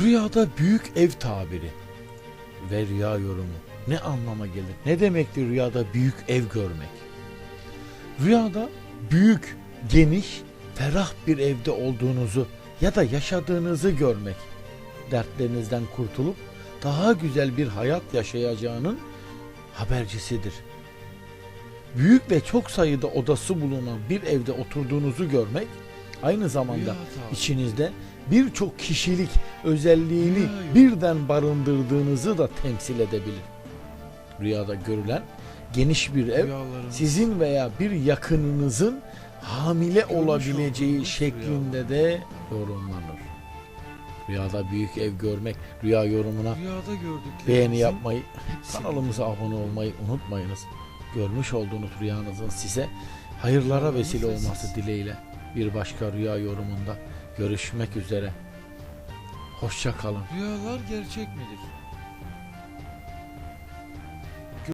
Rüyada büyük ev tabiri ve rüya yorumu ne anlama gelir? Ne demektir rüyada büyük ev görmek? Rüyada büyük, geniş, ferah bir evde olduğunuzu ya da yaşadığınızı görmek, dertlerinizden kurtulup daha güzel bir hayat yaşayacağının habercisidir. Büyük ve çok sayıda odası bulunan bir evde oturduğunuzu görmek, aynı zamanda içinizde birçok kişilik özelliğini birden barındırdığınızı da temsil edebilir. Rüyada görülen geniş bir ev sizin veya bir yakınınızın hamile olabileceği şeklinde de yorumlanır. Rüyada büyük ev görmek, rüya yorumuna beğeni yapmayı, kanalımıza abone olmayı unutmayınız. Görmüş olduğunuz rüyanızın size hayırlara vesile olması dileğiyle bir başka rüya yorumunda görüşmek üzere. Hoşça kalın. Rüyalar gerçek midir?